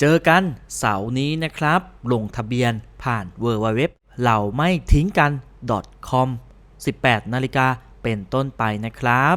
เจอกันเสาร์นี้นะครับ ลงทะเบียนผ่าน w w w เราไม่ทิ้งกัน .com 18 นาฬิกาเป็นต้นไปนะครับ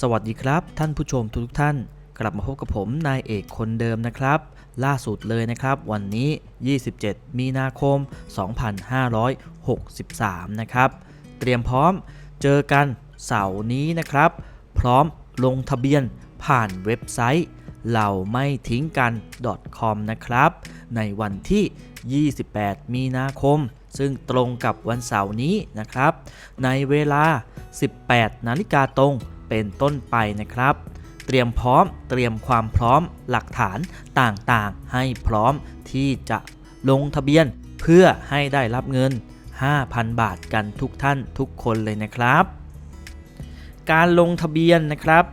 สวัสดีครับ ท่านผู้ชมทุกท่าน กลับมาพบกับผมนายเอกคนเดิมนะครับ ล่าสุดเลยนะครับ วันนี้ 27 มีนาคม 2563 นะครับ เตรียมพร้อมเจอกันเสาร์นี้นะครับ พร้อมลงทะเบียนผ่านเว็บไซต์เราไม่ทิ้งกัน .com นะครับ ในวันที่ 28 มีนาคม ซึ่งตรงกับวันเสาร์นี้นะครับ ในเวลา 18 นาฬิกาตรงเป็นต้นไปนะครับ เตรียมพร้อมเตรียมความพร้อมหลักฐานต่างๆ ให้พร้อมที่จะลงทะเบียนเพื่อให้ได้รับเงิน 5,000 บาทกันทุกท่านทุกคนเลยนะครับ การลงทะเบียนนะครับ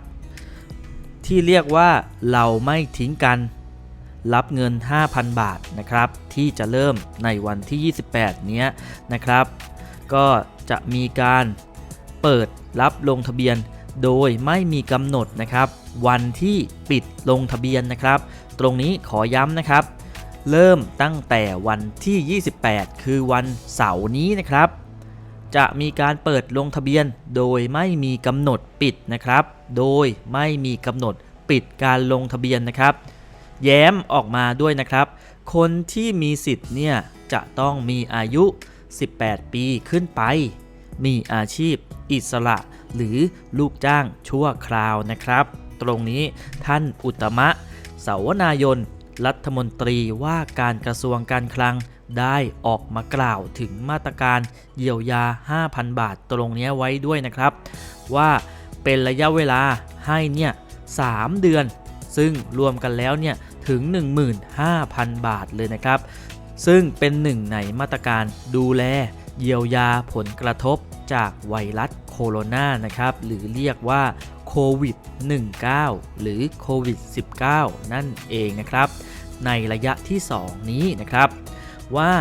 ที่เรียกว่าเราไม่ทิ้งกัน รับเงิน 5,000 บาทนะครับที่จะเริ่มในวันที่ 28เนี้ยนะครับ ก็จะมีการเปิดรับลงทะเบียนโดยไม่มีกำหนดนะครับ วันที่ปิดลงทะเบียนนะครับ ตรงนี้ขอย้ำนะครับ เริ่มตั้งแต่วันที่ 28 คือวันเสาร์นี้นะครับ จะมีการเปิดลงทะเบียนโดยไม่มีกำหนดปิดนะครับ โดยไม่มีกำหนดปิดการลงทะเบียนนะครับ แย้มออกมาด้วยนะครับ คนที่มีสิทธิ์เนี่ยจะต้องมีอายุ 18 ปีขึ้นไป มีอาชีพอิสระหรือลูกจ้างชั่วคราวนะครับ ตรงนี้ท่านอุตมะสาวนายน รัฐมนตรีว่าการกระทรวงการคลังได้ออกมากล่าวถึงมาตรการเยียวยา 5,000 บาทตรงนี้ไว้ด้วยนะครับ ว่าเป็นระยะเวลาให้เนี่ย3เดือน ซึ่งรวมกันแล้วเนี่ยถึง 15,000 บาทเลยนะครับ ซึ่งเป็นหนึ่งในมาตรการดูแลเยียวยาผลกระทบจากไวรัสโคโรนานะครับ หรือเรียกว่าโควิด -19 หรือโควิด -19 นั่นเองนะครับ ในระยะที่ 2 นี้นะครับ ว่า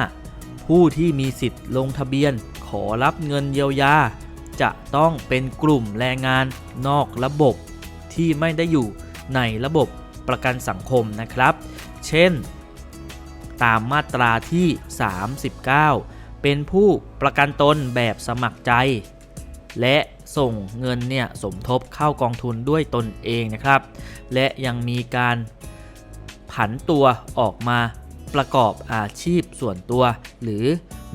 ผู้ที่มีสิทธิ์ลงทะเบียนขอรับเงินเยียวยา จะต้องเป็นกลุ่มแรงงานนอกระบบที่ไม่ได้อยู่ ในระบบประกันสังคมนะครับ เช่น ตามมาตราที่ 39 เป็นผู้ประกันตนแบบสมัครใจ และส่งเงินเนี่ยสมทบเข้ากองทุนด้วยตนเองนะครับ และยังมีการผันตัวออกมาประกอบอาชีพส่วนตัว หรือ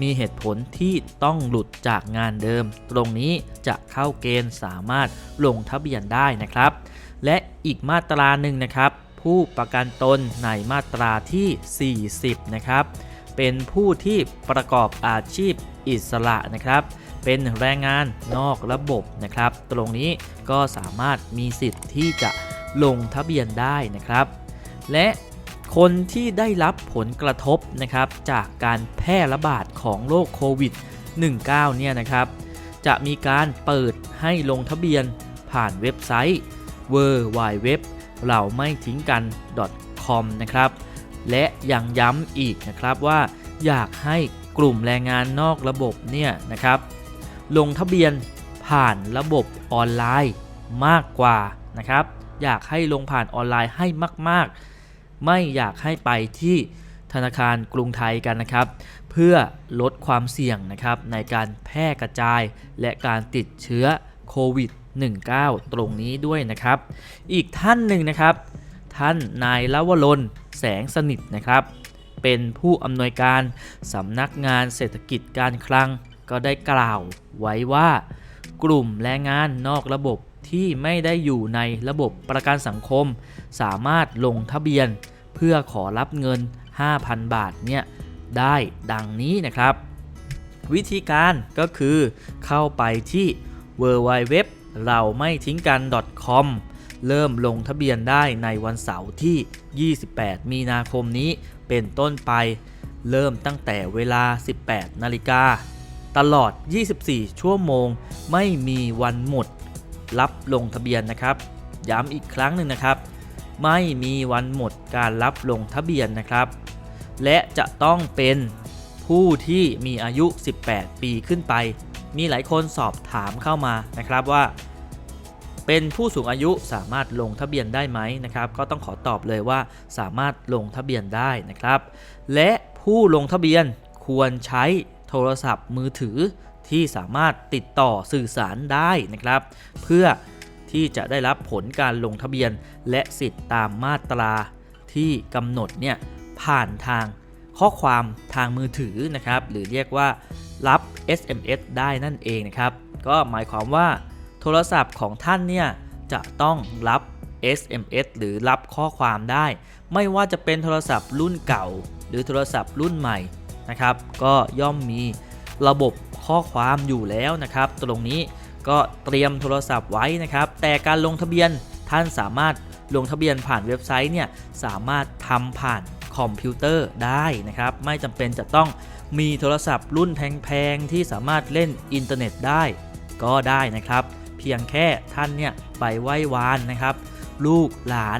มีเหตุผลที่ต้องหลุดจากงานเดิม ตรงนี้จะเข้าเกณฑ์สามารถลงทะเบียนได้นะครับ และอีกมาตราหนึ่งนะครับ ผู้ประกันตนในมาตราที่ 40 นะครับ เป็นผู้ที่ประกอบอาชีพอิสระนะครับ เป็นแรงงานนอกระบบนะครับ ตรงนี้ก็สามารถมีสิทธิ์ที่จะลงทะเบียนได้นะครับ และคนที่ได้รับผลกระทบนะครับจากการแพร่ระบาดของโรคโควิด -19 เนี่ยนะครับ จะมีการเปิดให้ลงทะเบียนผ่านเว็บไซต์ w w w เราไม่ทิ้งกัน .com นะครับและยังย้ำอีกนะครับว่าอยากให้กลุ่มแรงงานนอกระบบเนี่ยนะครับ ลงทะเบียนผ่านระบบออนไลน์มากกว่านะครับ อยากให้ลงผ่านออนไลน์ให้มาก ๆ ไม่อยากให้ไปที่ธนาคารกรุงไทยกันนะครับ เพื่อลดความเสี่ยงนะครับในการแพร่กระจายและการติดเชื้อ โควิด -19 ตรงนี้ด้วยนะครับ อีกท่านหนึ่งนะครับ ท่านนายลวรนแสงสนิทนะครับ เป็นผู้อำนวยการสำนักงานเศรษฐกิจการคลัง ก็ได้กล่าวไว้ว่า กลุ่มแรงงานนอกระบบที่ไม่ได้อยู่ในระบบประกันสังคม สามารถลงทะเบียน เพื่อขอรับเงิน 5,000 บาทเนี่ยได้ดังนี้นะครับ วิธีการก็คือเข้าไปที่ w w w เราไม่ทิ้งกัน .com เริ่มลงทะเบียนได้ในวันเสาร์ที่ 28 มีนาคมนี้เป็นต้นไป เริ่มตั้งแต่เวลา 18 นาฬิกา ตลอด 24 ชั่วโมง ไม่มีวันหมด รับลงทะเบียนนะครับ ย้ำอีกครั้งหนึ่งนะครับ ไม่มีวันหมดการรับลงทะเบียนนะครับ และจะต้องเป็นผู้ที่มีอายุ 18 ปีขึ้นไป มีหลายคนสอบถามเข้ามานะครับว่า เป็นผู้สูงอายุสามารถลงทะเบียนได้ไหมนะครับ ก็ต้องขอตอบเลยว่าสามารถลงทะเบียนได้นะครับ และผู้ลงทะเบียนควรใช้โทรศัพท์มือถือที่สามารถติดต่อสื่อสารได้นะครับ เพื่อที่จะได้รับผลการลงทะเบียนและสิทธิ์ตามมาตราที่กำหนดเนี่ยผ่านทางข้อความทางมือถือนะครับ หรือเรียกว่า รับ SMS ได้นั่นเองนะครับ ก็หมายความว่า โทรศัพท์ของท่านเนี่ยจะต้องรับ SMS หรือรับข้อความได้ ไม่ว่าจะเป็นโทรศัพท์รุ่นเก่า หรือโทรศัพท์รุ่นใหม่นะครับ ก็ย่อมมีระบบข้อความอยู่แล้วนะครับ ตรงนี้ก็เตรียมโทรศัพท์ไว้นะครับ แต่การลงทะเบียนท่านสามารถลงทะเบียนผ่านเว็บไซต์เนี่ยสามารถทำผ่านคอมพิวเตอร์ได้นะครับ ไม่จำเป็นจะต้อง มีโทรศัพท์รุ่นแพงๆ ที่สามารถเล่นอินเทอร์เน็ตได้ ก็ได้นะครับ เพียงแค่ท่านเนี่ยไปไหว้วานนะครับ ลูกหลาน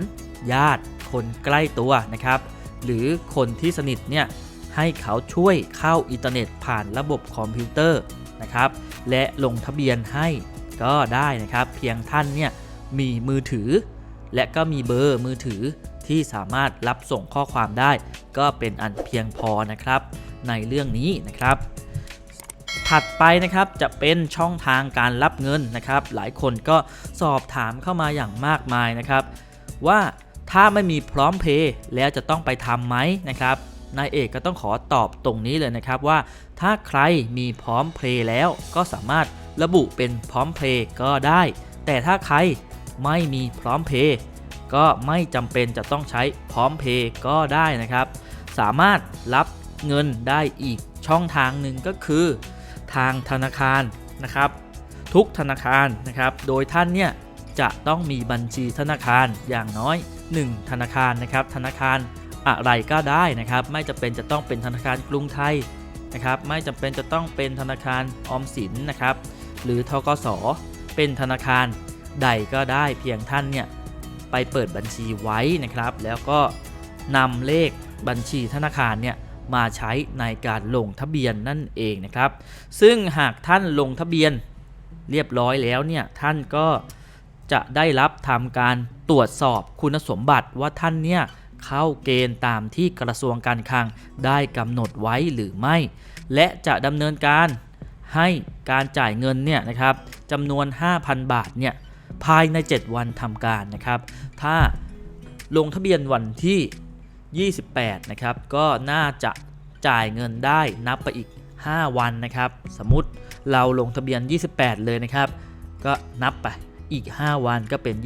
ญาติ คนใกล้ตัวนะครับ หรือคนที่สนิทเนี่ยให้เขาช่วยเข้าอินเทอร์เน็ตผ่านระบบคอมพิวเตอร์นะครับ และลงทะเบียนให้ก็ได้นะครับ เพียงท่านเนี่ยมีมือถือ และก็มีเบอร์มือถือ ที่สามารถรับส่งข้อความได้ ก็เป็นอันเพียงพอนะครับในเรื่องนี้นะครับ ถัดไปนะครับจะเป็นช่องทางการรับเงินนะครับ หลายคนก็สอบถามเข้ามาอย่างมากมายนะครับ ว่าถ้าไม่มีพร้อมเพย์แล้วจะต้องไปทำไหมนะครับนายเอกก็ต้องขอตอบตรงนี้เลยนะครับว่า ถ้าใครมีพร้อมเพย์แล้วก็สามารถระบุเป็นพร้อมเพย์ก็ได้ แต่ถ้าใครไม่มีพร้อมเพย์ ก็ไม่จำเป็นจะต้องใช้พร้อมเพย์ก็ได้นะครับ สามารถรับเงินได้อีกช่องทางหนึ่งก็คือ ทางธนาคารนะครับ ทุกธนาคารนะครับ โดยท่านเนี่ยจะต้องมีบัญชีธนาคารอย่างน้อย 1 ธนาคารนะครับ ธนาคารอะไรก็ได้นะครับ ไม่จำเป็นจะต้องเป็นธนาคารกรุงไทยนะครับ ไม่จำเป็นจะต้องเป็นธนาคารออมสินนะครับ หรือทกสเป็นธนาคารใดก็ได้เพียงท่านเนี่ย ไปเปิดบัญชีไว้นะครับ แล้วก็นำเลขบัญชีธนาคารเนี่ยมาใช้ในการลงทะเบียนนั่นเองนะครับ ซึ่งหากท่านลงทะเบียนเรียบร้อยแล้วเนี่ยท่านก็จะได้รับทำการตรวจสอบคุณสมบัติว่าท่านเนี่ยเข้าเกณฑ์ตามที่กระทรวงการคลังได้กำหนดไว้หรือไม่ และจะดำเนินการให้การจ่ายเงินเนี่ยนะครับจำนวน 5,000 บาทเนี่ย ภายใน 7 วันทำการนะครับ ถ้าลงทะเบียนวันที่ 28 นะครับ ก็น่าจะจ่ายเงินได้นับไปอีก 5 วันนะครับ สมมติเราลงทะเบียน 28 เลยนะครับ ก็นับไปอีก 5 วันก็เป็น 29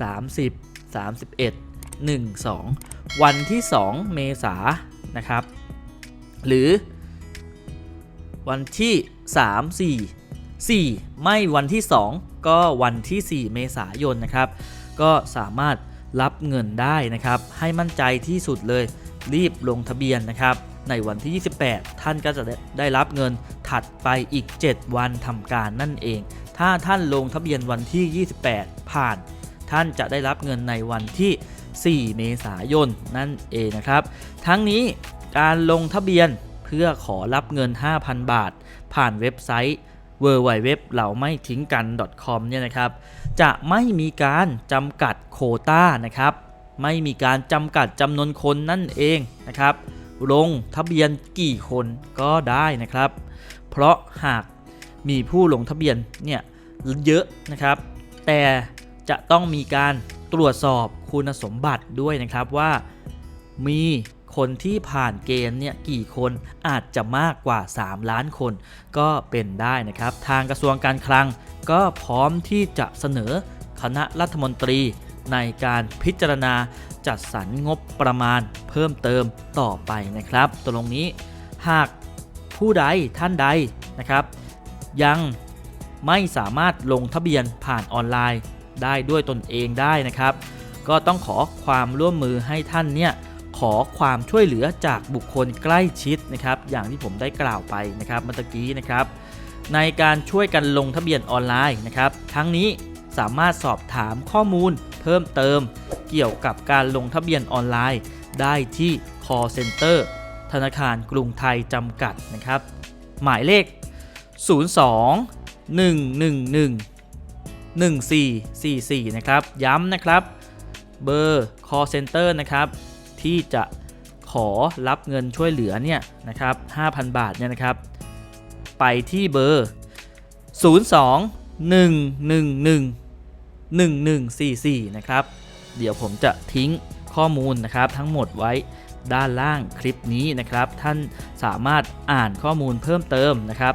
30 31 1 2 วันที่ 2 เมษานนะครับ หรือวันที่ 3 4 4 ไม่วันที่ 2 ก็วันที่ 4 เมษายนนะครับ ก็สามารถรับเงินได้นะครับ ให้มั่นใจที่สุดเลยรีบลงทะเบียนนะครับ ในวันที่ 28 ท่านก็จะได้รับเงินถัดไปอีก 7 วันทำการนั่นเอง ถ้าท่านลงทะเบียนวันที่ 28 ผ่าน ท่านจะได้รับเงินในวันที่ 4 เมษายนนั่นเองนะครับ ทั้งนี้การลงทะเบียนเพื่อขอรับเงิน 5,000 บาท ผ่านเว็บไซต์ w w w เราไม่ทิ้งกัน .com เนี่ยนะครับจะไม่มีการจำกัดโคต้านะครับไม่มีการจำกัดจำนวนคนนั่นเองนะครับลงทะเบียนกี่คนก็ได้นะครับ เพราะหากมีผู้ลงทะเบียนเนี่ยเยอะนะครับ แต่จะต้องมีการตรวจสอบคุณสมบัติด้วยนะครับว่ามี คนที่ผ่านเกณฑ์เนี่ยกี่คนอาจจะมากกว่า 3 ล้านคน ก็เป็นได้นะครับ ทางกระทรวงการคลัง ก็พร้อมที่จะเสนอคณะรัฐมนตรีในการพิจารณาจัดสรรงบประมาณเพิ่มเติมต่อไปนะครับตรงนี้หากผู้ใดท่านใดนะครับ ยังไม่สามารถลงทะเบียนผ่านออนไลน์ได้ด้วยตนเองได้นะครับ ก็ต้องขอความร่วมมือให้ท่านเนี่ย ขอความช่วยเหลือจากบุคคลใกล้ชิดนะครับอย่างที่ผมได้กล่าวไปนะครับเมื่อกี้นะครับ ในการช่วยกันลงทะเบียนออนไลน์นะครับ ทั้งนี้สามารถสอบถามข้อมูล เพิ่มเติม เกี่ยวกับการลงทะเบียนออนไลน์ ได้ที่ call center ธนาคารกรุงไทยจำกัดนะครับ หมายเลข 02 111 1444 นะครับ ย้ำนะครับ เบอร์ call center นะครับ ที่จะขอรับเงินช่วยเหลือเนี่ยนะครับ5,000 บาทเนี่ยนะครับ ไปที่เบอร์ 02 111 1144 นะครับ เดี๋ยวผมจะทิ้งข้อมูลนะครับทั้งหมดไว้ด้านล่างคลิปนี้นะครับ ท่านสามารถอ่านข้อมูลเพิ่มเติมนะครับ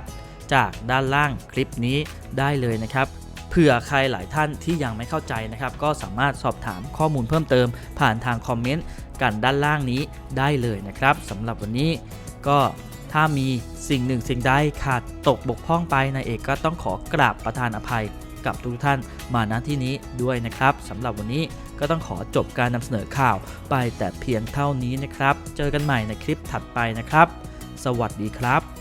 จากด้านล่างคลิปนี้ได้เลยนะครับเผื่อใครหลายท่านที่ยังไม่เข้าใจนะครับ ก็สามารถสอบถามข้อมูลเพิ่มเติม ผ่านทางคอมเมนต์ กันด้านล่างนี้ได้เลยนะครับสำหรับวันนี้ก็ถ้ามีสิ่งหนึ่งสิ่งใดขาดตกบกพร่องไปนายเอกก็ต้องขอกราบประทานอภัยกับทุกท่านมาณที่นี้ด้วยนะครับสำหรับวันนี้ก็ต้องขอจบการนำเสนอข่าวไปแต่เพียงเท่านี้นะครับ เจอกันใหม่ในคลิปถัดไปนะครับ สวัสดีครับ